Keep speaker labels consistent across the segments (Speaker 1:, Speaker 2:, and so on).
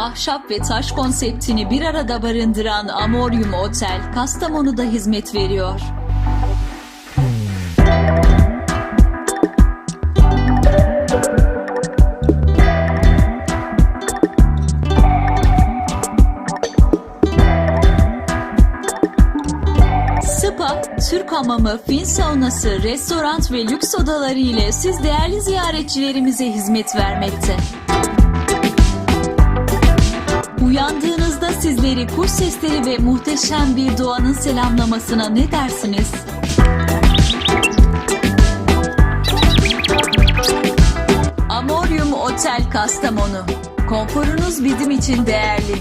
Speaker 1: Ahşap ve taş konseptini bir arada barındıran Amorium Otel, Kastamonu'da hizmet veriyor. Spa, Türk hamamı, fin saunası, restoran ve lüks odaları ile siz değerli ziyaretçilerimize hizmet vermekte. Uyandığınızda sizleri kuş sesleri ve muhteşem bir doğanın selamlamasına ne dersiniz? Amorium Otel Kastamonu. Konforunuz bizim için değerli.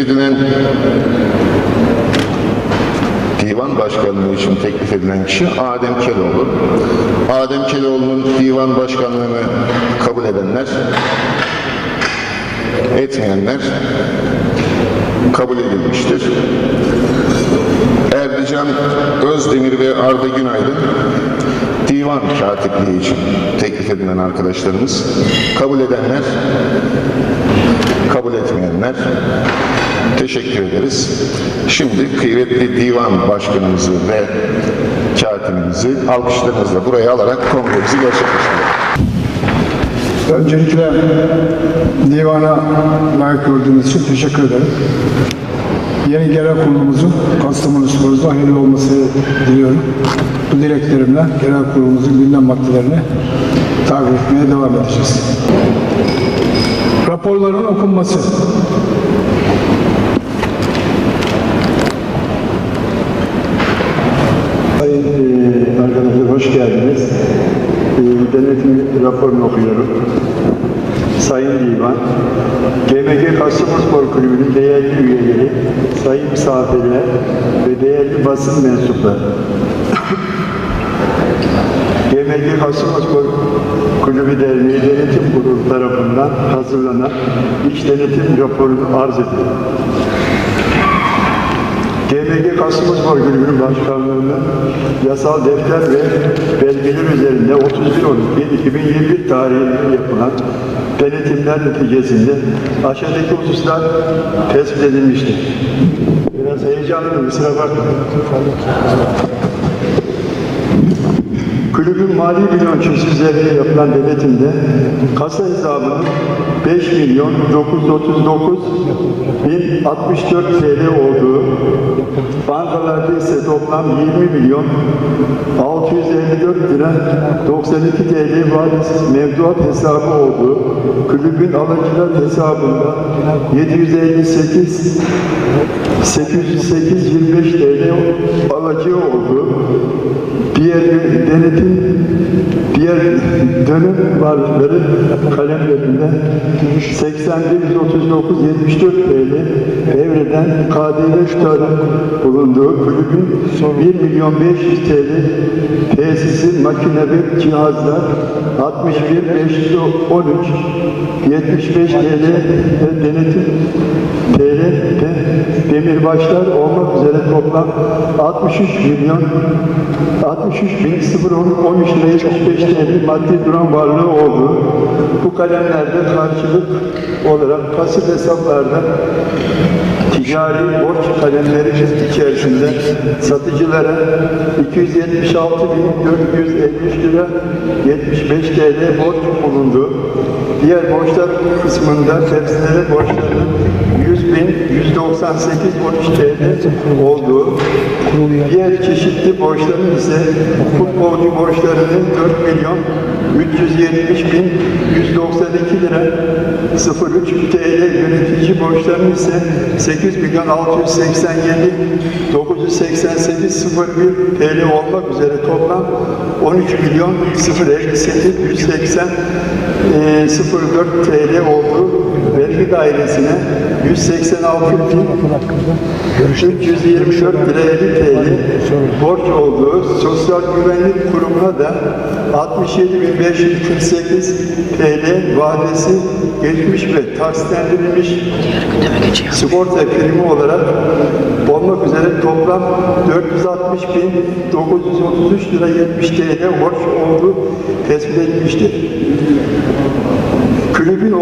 Speaker 2: Edilen divan başkanlığı için teklif edilen kişi Adem Keloğlu. Adem Keloğlu'nun divan başkanlığını kabul edenler, etmeyenler kabul edilmiştir. Erdican Özdemir ve Arda Günaydın divan katipliği için teklif edilen arkadaşlarımız. Kabul edenler kabul etmeyenler teşekkür ederiz. Şimdi kıymetli divan başkanımızı ve katibimizi alkışlarınızla buraya alarak kongremizi gerçekleştirelim.
Speaker 3: Öncelikle divana layık gördüğünüz için teşekkür ederim. Yeni genel kurulumuzun Kastamonu Spor'da hayırlı olması diliyorum. Bu dileklerimle genel kurulumuzun gündem maddelerini takip etmeye devam edeceğiz. Raporların okunması.
Speaker 4: Sayın e, arkadaşlar hoş geldiniz. E, denetim raporunu okuyorum. Sayın Divan, GMG Kastamonuspor Kulübü'nün değerli üyeleri, sayın misafirler ve değerli basın mensupları. GMG Kastamonuspor Kulübü Derneği Denetim Kurulu tarafından hazırlanan iç denetim raporunu arz ediyorum. GMG Kasımpaşa Kulübü'nün başkanlığının yasal defter ve belgeler üzerinde 31.12.2021 tarihinde yapılan denetimler neticesinde aşağıdaki hususlar tespit edilmiştir. Biraz heyecanlıyım, kusura bakmayın. Kulübün mali bilançosu üzerine yapılan denetimde kasa hesabının 5 milyon 939 bin 64 TL olduğu, bankalarda ise toplam 20 milyon 654 lira 92 TL vadisiz mevduat hesabı olduğu, kulübün alıcılar hesabında 758 808 25 TL alıcı olduğu, diğer denetim diğer dönüm varlıkları kalemlerinde 8139 74 TL evreden KDV tutarı bulunduğu kulübün 1 milyon 500 TL tesisi makine ve cihazlar 61 513 75 TL denetim Ve demirbaşlar olmak üzere toplam 63 milyon 63 bin 013 lira 75 TL maddi duran varlığı oldu. Bu kalemlerde karşılık olarak pasif hesaplarda ticari borç kalemleri içerisinde satıcılara 276.453 lira 75 TL borç bulundu. Diğer borçlar kısmında tepsilere borçları 100 bin 198 13 TL oldu. Diğer çeşitli borçların ise futbolcu borçlarının 4 milyon 370 bin 192 lira 03 TL yönetici borçlarının ise 8 milyon 687 988 01 TL olmak üzere toplam 13 milyon 058 180 e, 04 TL oldu. Vergi dairesine 186 bin 324 lira 50 TL borç olduğu Sosyal Güvenlik Kurumu'na da 67.548 TL vadesi geçmiş ve taksitlendirilmiş sigorta primi olarak olmak üzere toplam 460.933 lira 70 TL borç olduğu tespit edilmiştir. Kulübün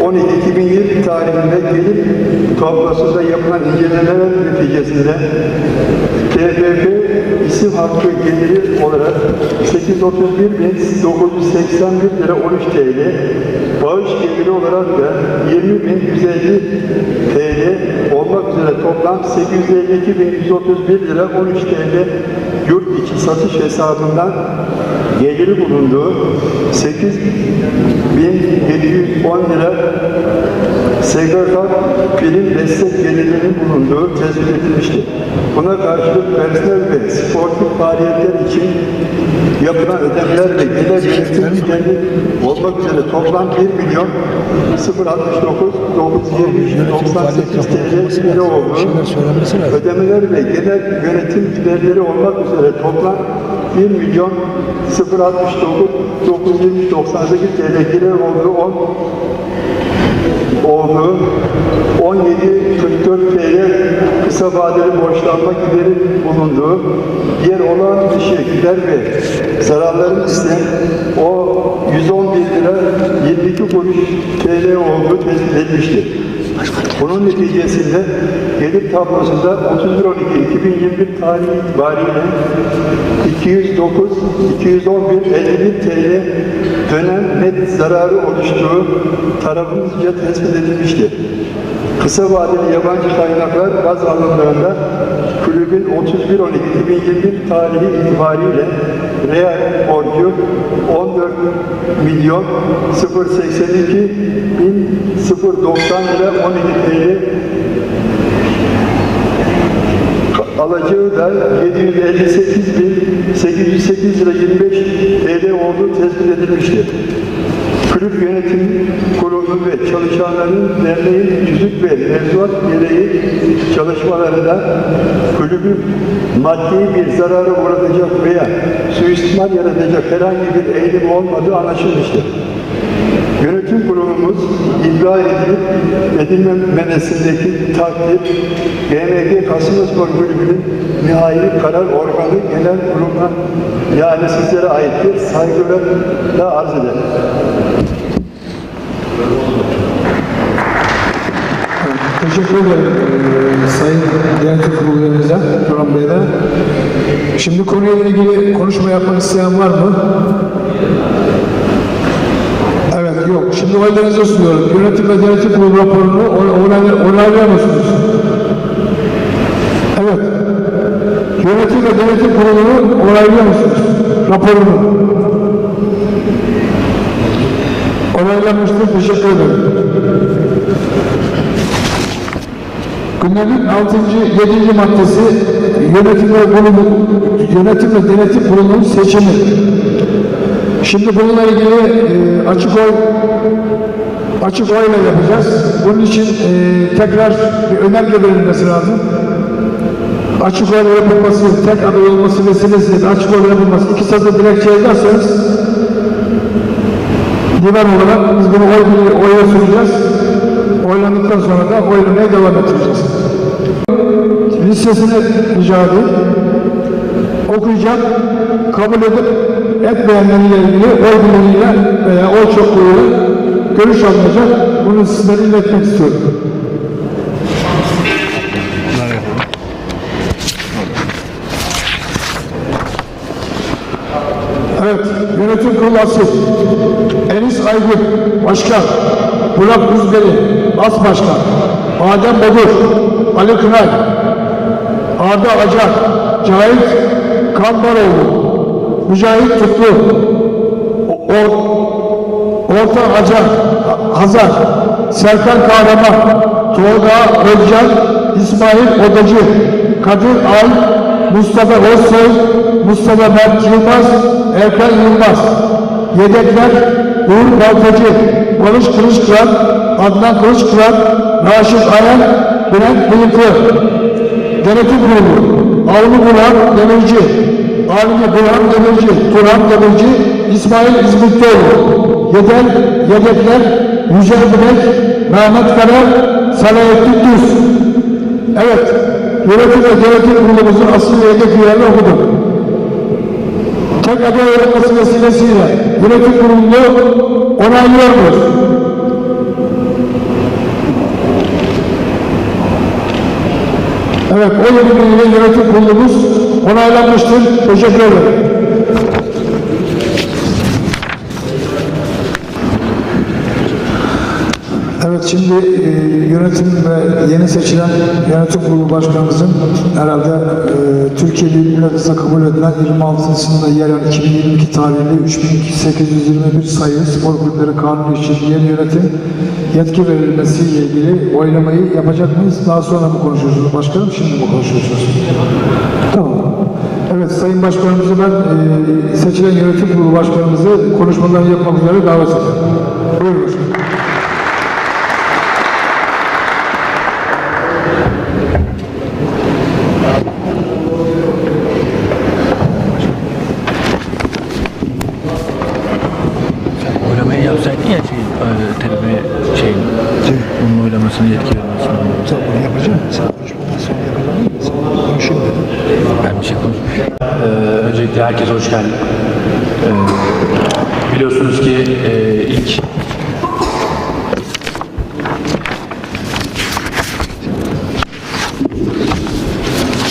Speaker 4: 31-12-2020 tarihinde gelir toplosunda yapılan incelemeler neticesinde TFF isim hakkı geliri olarak 831.981 lira 13 TL, bağış geliri olarak da 20.150 TL olmak üzere toplam 852.131 lira 13 TL yurt içi satış hesabından geliri bulunduğu 8.710 lira SGK prim destek gelirinin bulunduğu tespit edilmiştir. Buna karşılık personel ve sportif faaliyetler için yapılan ödemeler ve gelir yönetim giderleri olmak üzere toplam 1 milyon 069 923 98 TL lira oldu. Ödemeler ve genel yönetim giderleri olmak üzere toplam 1 milyon 069 923 98 TL gider olduğu 10 oldu. 17.44 TL kısa vadeli borçlanma gideri bulundu. Diğer olan gider ve zararların ise o 111 lira 22 kuruş TL olduğu tespit edilmiştir. Bunun neticesinde gelir tablosunda 31.12.2021 tarihi itibariyle 209, 211, 51 TL dönem net zararı oluştuğu tarafımızca tespit edilmiştir. Kısa vadeli yabancı kaynaklar baz alındığında kulübün 31.12.2021 tarihi itibariyle reel borcu 14 milyon 082 bin 090 lira 12 TL alacağı da 758 bin 808 lira 25 TL olduğu tespit edilmiştir. Kulüp yönetim kurulu ve çalışanların derneğin tüzük ve mevzuat gereği çalışmalarında kulübün maddi bir zarara uğratacak veya suistimal yaratacak herhangi bir eğilim olmadığı anlaşılmıştır. Yönetim kurulumuz ibra edilip edilmemesindeki takdir GMG Kasımpaşa Kulübü'nün nihai karar organı genel kuruluna yani sizlere aittir. Saygılarla arz ederim.
Speaker 3: Teşekkür ederim eee, Sayın Yönetim Kurulu üyemize, Turan Bey'de. Şimdi konuyla ilgili konuşma yapmak isteyen var mı? Evet, yok. Şimdi oylarınızı sunuyorum. Yönetim ve Denetim Kurulu raporunu oy- onay- onaylıyor musunuz? Evet. Yönetim ve Denetim Kurulu'nu onaylıyor musunuz? Raporunu. Onaylanmıştır. Teşekkür ederim. Gündemin 6. 7. maddesi yönetim ve kurulu, yönetim ve denetim kurulunun seçimi. Şimdi bununla ilgili e, açık oy açık oyla yapacağız. Bunun için e, tekrar bir önerge verilmesi lazım. Açık oyla yapılması, tek aday olması vesilesiyle açık oyla yapılması. İki satır dilekçe yazarsanız divan olarak biz bunu oy, oya sunacağız. Oylandıktan sonra da oylamaya devam ettireceğiz. Listesini rica edeyim. Okuyacak, kabul edip etmeyenlerle ilgili oy birliğiyle veya oy çokluğuyla görüş alınacak. Bunu sizlere iletmek istiyorum. Yönetim kurulu asil. Enis Aygün, Başkan. Burak Rüzgari, As Başkan. Adem Bodur, Ali Kınay, Arda Acar, Cahit Kambaroğlu, Mücahit Tutlu, Or, Orta Acar, Ha- Hazar, Serkan Kahraman, Tolga Özcan, İsmail Odacı, Kadir Ay, Mustafa Özsoy, Mustafa Mert Yılmaz, Erkan Yılmaz. Yedekler Uğur Baltacı, Barış Kılıçkıran, Adnan Kılıçkıran, Raşit Ayan, Bülent Bıyıklı. Denetim Kurulu, Avni Burhan Demirci, Avni Burhan Demirci, Turhan Demirci, İsmail İzmitlioğlu. Yedek, yedekler Yücel Bilek, Mehmet Karar, Salahettin Düz. Evet, yönetim ve denetim kurulumuzun asıl yedek üyelerini okuduk. Tek aday olması vesilesiyle yönetim kurulunu onaylıyor muyuz? Evet, o yönetimiyle yönetim kurulumuz onaylanmıştır. Teşekkür ederim. Evet, şimdi e, yönetim ve yeni seçilen yönetim kurulu başkanımızın herhalde e, Türkiye Büyük Millet kabul edilen 26'sında yer alan 2022 tarihli 3821 sayılı spor kulüpleri kanunu için yeni yönetim yetki verilmesiyle ilgili oylamayı yapacak mıyız? Daha sonra mı konuşuyorsunuz başkanım? Şimdi mi konuşuyorsunuz? Tamam. Evet Sayın Başkanımızı ben e, seçilen yönetim kurulu başkanımızı konuşmalarını yapmak üzere davet ediyorum. Buyurun başkanım.
Speaker 5: Oylamayı yapsaydın ya şey, e, terime şey, onun oylamasını yetki vermesini.
Speaker 3: Sen bunu yapacak mısın? Sen konuşmadan sonra yapacak mısın? Sen konuşayım dedim.
Speaker 5: Ben bir şey konuşmayayım. Ee, öncelikle herkese hoş geldi. Ee, biliyorsunuz ki e, ilk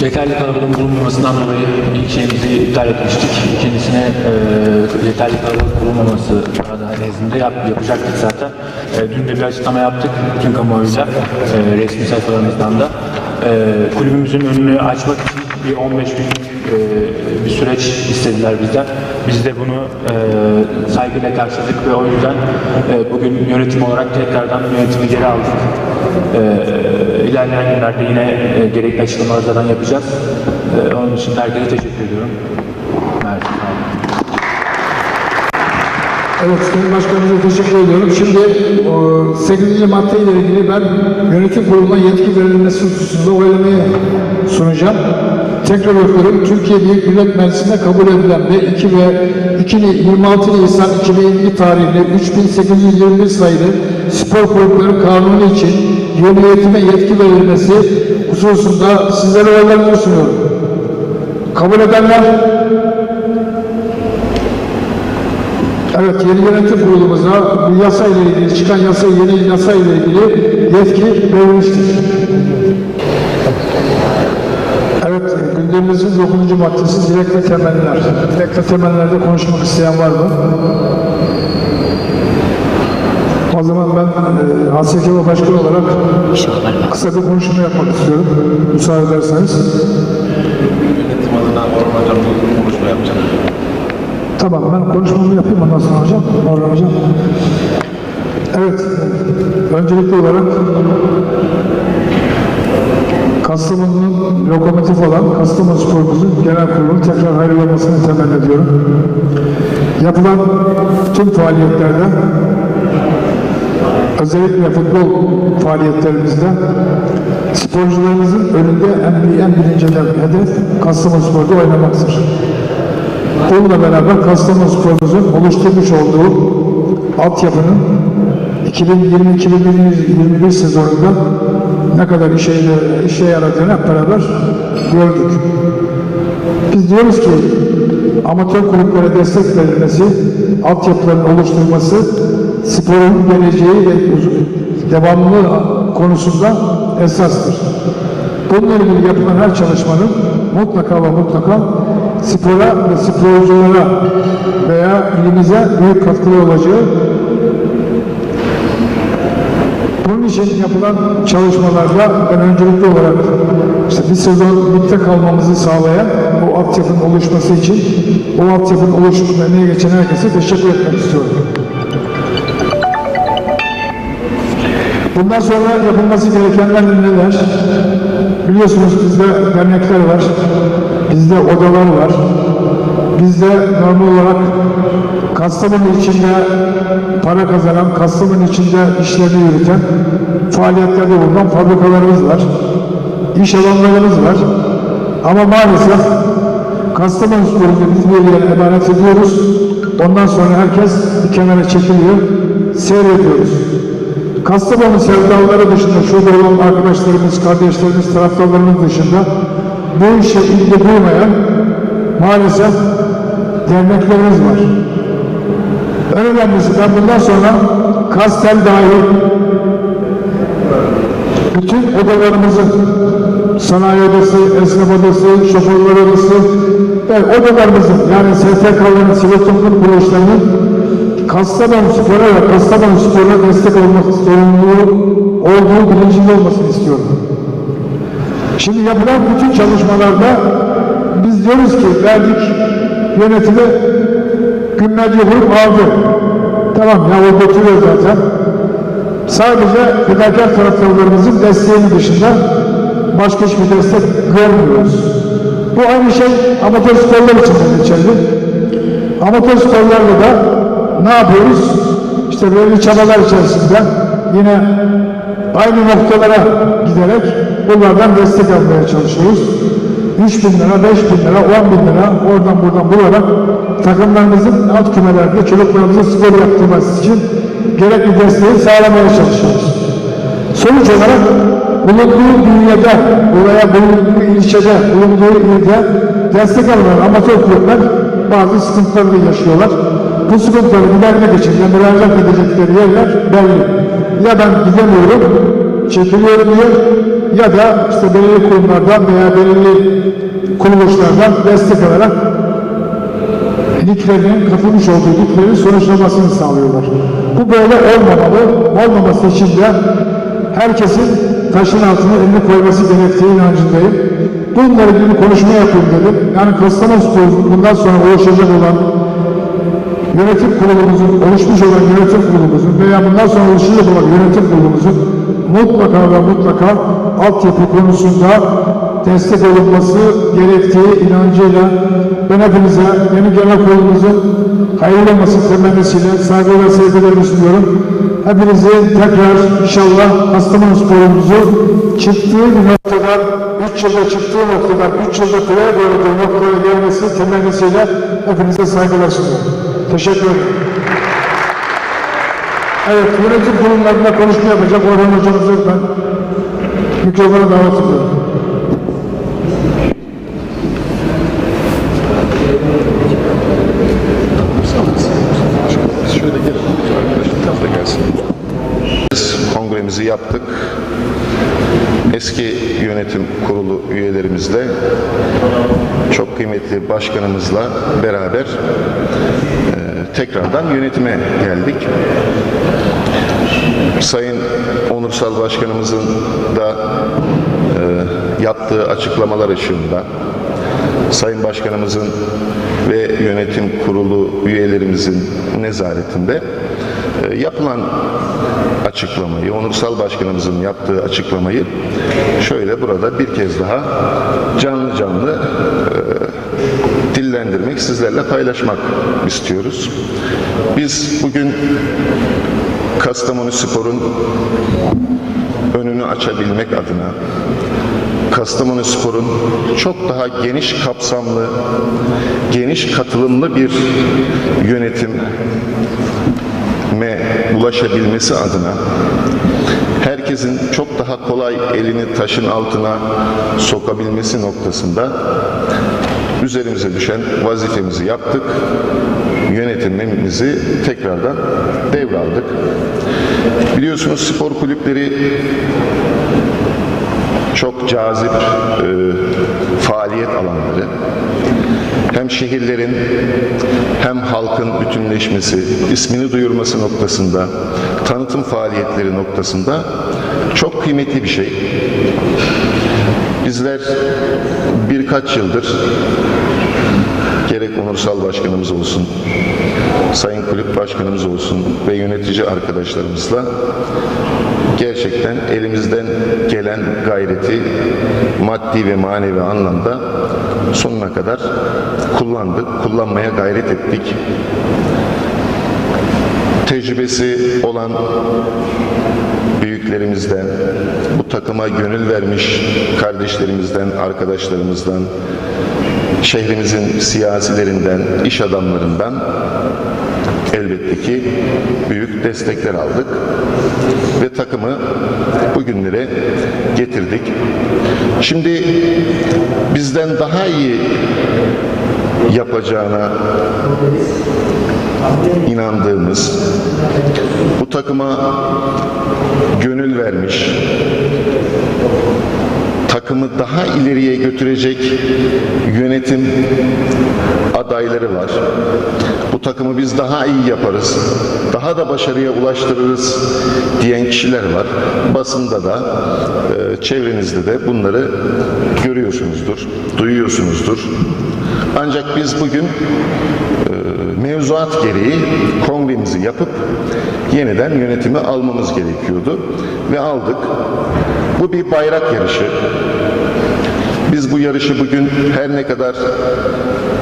Speaker 5: yeterli kalabalığın bulunmamasından dolayı ilk şeyimizi iptal etmiştik. İkincisine e, yeterli kalabalık bulunmaması nezdinde yap, yapacaktık zaten. E, dün de bir açıklama yaptık bütün kamuoyuyla e, resmi sayfalarımızdan da. E, kulübümüzün önünü açmak için bir 15 gün e, bir süreç istediler bizden. Biz de bunu e, saygıyla karşıladık ve o yüzden e, bugün yönetim olarak tekrardan yönetimi geri aldık. E, ilerleyen günlerde yine e, gerekli açıklamaları zaten yapacağız. E, onun için herkese teşekkür ediyorum. Mert, sağ olun.
Speaker 3: Evet Sayın Başkanımıza teşekkür ediyorum. Şimdi o, 8. madde ile ilgili ben yönetim kuruluna yetki verilmesi hususunda oylamayı sunacağım. Tekrar okuyorum. Türkiye Büyük Millet Meclisi'nde kabul edilen ve 2 ve 2, 26 Nisan 2022 tarihli 3821 sayılı spor kulüpleri kanunu için yönetime yetki verilmesi hususunda sizlere oylarını sunuyorum. Kabul edenler Evet, yeni yönetim kurulumuza bu yasa ile ilgili, çıkan yasa, yeni yasa ile ilgili yetki verilmiştir. Evet, gündemimizin 9. maddesi dilek ve temeller. Dilek ve temellerde konuşmak isteyen var mı? O zaman ben e, HSKV Başkanı olarak kısa bir konuşma yapmak istiyorum. Müsaade ederseniz.
Speaker 6: Yönetim adına Orhan Hocam bir konuşma yapacak.
Speaker 3: Tamam ben konuşmamı yapayım ondan sonra hocam. Hocam. Evet. Öncelikli olarak Kastamonu'nun lokomotif olan Kastamonu Spor'umuzun genel kurulu tekrar hayırlı olmasını temenni ediyorum. Yapılan tüm faaliyetlerde özellikle futbol faaliyetlerimizde sporcularımızın önünde en, en birinci hedef Kastamonu Spor'da oynamaktır. Bununla beraber Kastamonu Spor'umuzun oluşturmuş olduğu altyapının 2020-2021 sezonunda ne kadar işe, işe yaradığını hep beraber gördük. Biz diyoruz ki amatör kulüplere destek verilmesi, altyapıların oluşturulması, sporun geleceği ve devamlılığı konusunda esastır. Bununla ilgili yapılan her çalışmanın mutlaka ve mutlaka spora ve sporculara veya ilimize büyük katkılı olacağı bunun için yapılan çalışmalarda ben öncelikli olarak işte bir sezon birlikte kalmamızı sağlayan o altyapının oluşması için o altyapının oluşumunda emeği geçen herkese teşekkür etmek istiyorum. Bundan sonra yapılması gerekenler neler? Biliyorsunuz bizde dernekler var, bizde odalar var, bizde normal olarak Kastamonu içinde para kazanan, Kastamonu içinde işlerini yürüten, faaliyetlerde bulunan fabrikalarımız var, iş alanlarımız var. Ama maalesef Kastamonu sporunu biz bir yere emanet ediyoruz. Ondan sonra herkes bir kenara çekiliyor, seyrediyoruz. Kastamonu sevdalıları dışında şurada olan arkadaşlarımız, kardeşlerimiz, taraftarlarımız dışında bu işe ilgi duymayan maalesef derneklerimiz var. En önemlisi ben bundan sonra Kastel dahil bütün odalarımızın sanayi odası, esnaf odası, şoförler odası ve odalarımızın yani STK'ların, sivil toplum kuruluşlarının Kastamonu Spor'a ve Kastamonu Spor'a destek olmak zorunluluğu olduğu bilincinde olmasını istiyorum. Şimdi yapılan bütün çalışmalarda biz diyoruz ki verdik yönetimi günlerce vurup aldı. Tamam ya o götürüyor zaten. Sadece fedakar taraftarlarımızın desteğinin dışında başka hiçbir destek görmüyoruz. Bu aynı şey amatör sporlar için de geçerli. Amatör sporlarla da ne yapıyoruz? İşte belirli çabalar içerisinde yine aynı noktalara giderek bunlardan destek almaya çalışıyoruz. 3 bin lira, 5 bin lira, 10 bin lira oradan buradan bularak takımlarımızın alt kümelerde çocuklarımızın spor yaptırması için gerekli desteği sağlamaya çalışıyoruz. Sonuç olarak bulunduğu bünyede, buraya bulunduğu ilçede, bulunduğu ilde destek alınan amatör kulüpler bazı sıkıntılarla yaşıyorlar. Bu sıkıntıları gidermek için de müracaat edecekleri yerler belli. Ya ben gidemiyorum, çekiliyorum diyor ya da işte belirli kurumlardan veya belirli kuruluşlardan destek alarak liglerinin katılmış olduğu liglerin sonuçlamasını sağlıyorlar. Bu böyle olmamalı. Olmaması için de herkesin taşın altına elini koyması gerektiği inancındayım. Bununla ilgili konuşma yapayım dedim. Yani Kastamonu bundan sonra oluşacak olan yönetim kurulumuzun, oluşmuş olan yönetim kurulumuzun veya bundan sonra oluşacak olan yönetim kurulumuzun mutlaka ve mutlaka altyapı konusunda destek olunması gerektiği inancıyla ben hepinize yeni genel kurulumuzun hayırlı olması temennisiyle saygı ve sevgilerimi sunuyorum. Hepinizi tekrar inşallah Kastamonu sporumuzu çıktığı bir noktadan, 3 yılda çıktığı noktadan, 3 yılda kolay gördüğü noktaya gelmesi temennisiyle hepinize saygılar sunuyorum. Teşekkür ederim. Evet, yönetim kurumlarında konuşma yapacak Orhan hocamızı ben mikrofona davet ediyorum.
Speaker 2: Kongremizi yaptık. Eski yönetim kurulu üyelerimizle çok kıymetli başkanımızla beraber tekrardan yönetime geldik. Sayın Onursal Başkanımızın da e, yaptığı açıklamalar ışığında Sayın Başkanımızın ve yönetim kurulu üyelerimizin nezaretinde e, yapılan açıklamayı, onursal başkanımızın yaptığı açıklamayı şöyle burada bir kez daha canlı canlı e, dillendirmek, sizlerle paylaşmak istiyoruz. Biz bugün Kastamonu Spor'un önünü açabilmek adına Kastamonu Spor'un çok daha geniş kapsamlı, geniş katılımlı bir yönetime ulaşabilmesi adına herkesin çok daha kolay elini taşın altına sokabilmesi noktasında üzerimize düşen vazifemizi yaptık. Yönetimimizi tekrardan devraldık. Biliyorsunuz spor kulüpleri çok cazip e, faaliyet alanları. Hem şehirlerin hem halkın bütünleşmesi, ismini duyurması noktasında, tanıtım faaliyetleri noktasında çok kıymetli bir şey. Bizler birkaç yıldır gerek onursal başkanımız olsun, sayın kulüp başkanımız olsun ve yönetici arkadaşlarımızla gerçekten elimizden gelen gayreti maddi ve manevi anlamda sonuna kadar kullandık, kullanmaya gayret ettik. Tecrübesi olan büyüklerimizden, bu takıma gönül vermiş kardeşlerimizden, arkadaşlarımızdan, şehrimizin siyasilerinden, iş adamlarından elbette ki büyük destekler aldık ve takımı bugünlere getirdik. Şimdi bizden daha iyi yapacağına inandığımız, bu takıma gönül vermiş, takımı daha ileriye götürecek yönetim adayları var. Bu takımı biz daha iyi yaparız, daha da başarıya ulaştırırız diyen kişiler var. Basında da, e, çevrenizde de bunları görüyorsunuzdur, duyuyorsunuzdur. Ancak biz bugün e, mevzuat gereği kongremizi yapıp yeniden yönetimi almamız gerekiyordu ve aldık. Bu bir bayrak yarışı. Biz bu yarışı bugün her ne kadar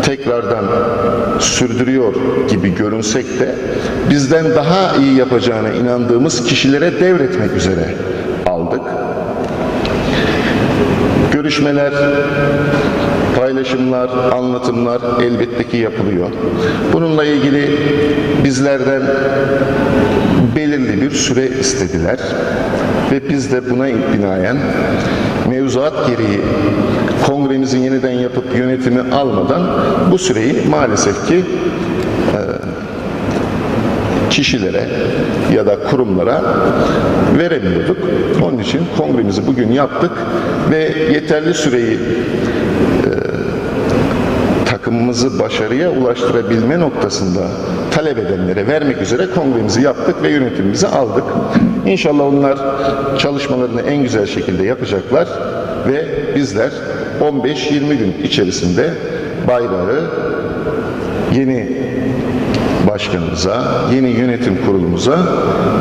Speaker 2: tekrardan sürdürüyor gibi görünsek de bizden daha iyi yapacağına inandığımız kişilere devretmek üzere aldık. Görüşmeler, paylaşımlar, anlatımlar elbette ki yapılıyor. Bununla ilgili bizlerden belirli bir süre istediler ve biz de buna binaen mevzuat gereği kongremizin yeniden yapıp yönetimi almadan bu süreyi maalesef ki e, kişilere ya da kurumlara veremiyorduk. Onun için kongremizi bugün yaptık ve yeterli süreyi takımımızı başarıya ulaştırabilme noktasında talep edenlere vermek üzere kongremizi yaptık ve yönetimimizi aldık. İnşallah onlar çalışmalarını en güzel şekilde yapacaklar ve bizler 15-20 gün içerisinde bayrağı yeni başkanımıza, yeni yönetim kurulumuza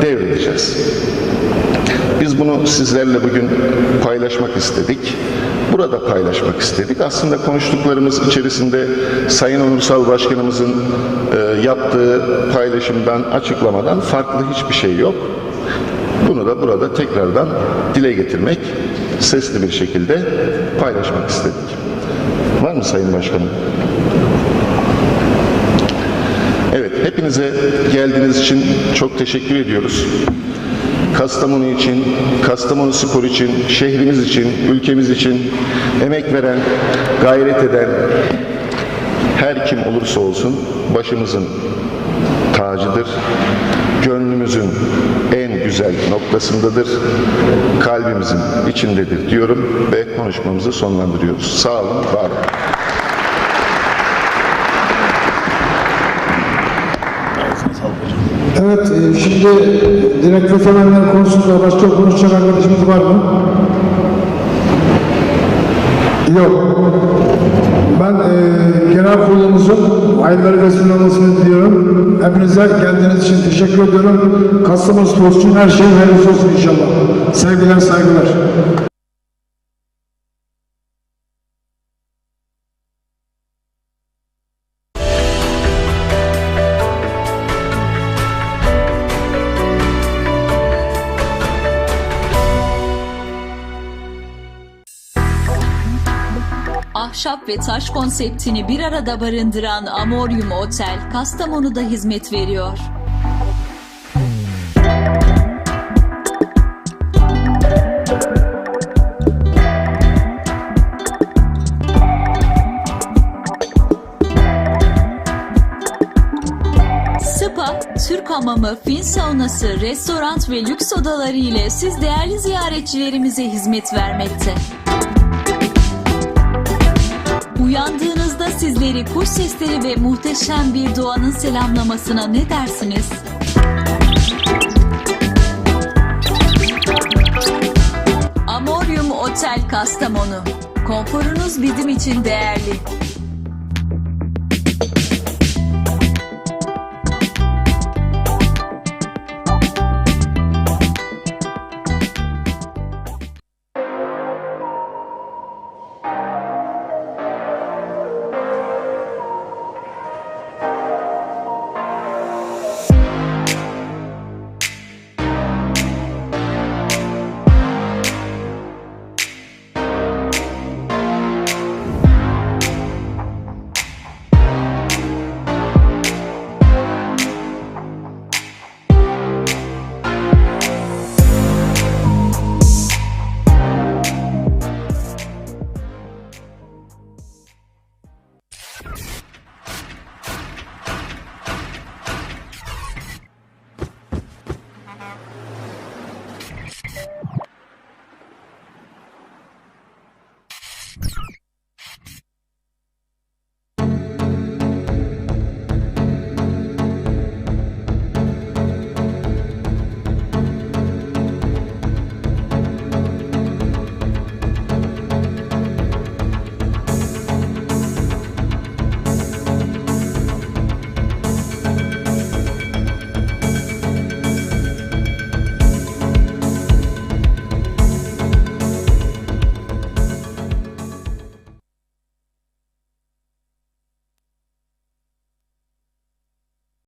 Speaker 2: devredeceğiz. Biz bunu sizlerle bugün paylaşmak istedik. Burada paylaşmak istedik. Aslında konuştuklarımız içerisinde Sayın Onursal Başkanımızın e, yaptığı paylaşımdan, açıklamadan farklı hiçbir şey yok. Bunu da burada tekrardan dile getirmek, sesli bir şekilde paylaşmak istedik. Var mı Sayın Başkanım? Evet, hepinize geldiğiniz için çok teşekkür ediyoruz. Kastamonu için, Kastamonu Spor için, şehrimiz için, ülkemiz için emek veren, gayret eden her kim olursa olsun başımızın tacıdır. Gönlümüzün en güzel noktasındadır. Kalbimizin içindedir diyorum ve konuşmamızı sonlandırıyoruz. Sağ olun, var olun.
Speaker 3: Evet, şimdi direktör femenler konusunda başka konuşacak arkadaşımız var mı? Yok. Ben e, genel kurulumuzun hayırları ve sunulmasını diliyorum. Hepinize geldiğiniz için teşekkür ediyorum. Spor için her şey hayırlısı olsun inşallah. Sevgiler, saygılar.
Speaker 1: Ahşap ve taş konseptini bir arada barındıran Amorium Otel, Kastamonu'da hizmet veriyor. Spa, Türk hamamı, fin saunası, restoran ve lüks odaları ile siz değerli ziyaretçilerimize hizmet vermekte. Uyandığınızda sizleri kuş sesleri ve muhteşem bir doğanın selamlamasına ne dersiniz? Amorium Otel Kastamonu. Konforunuz bizim için değerli.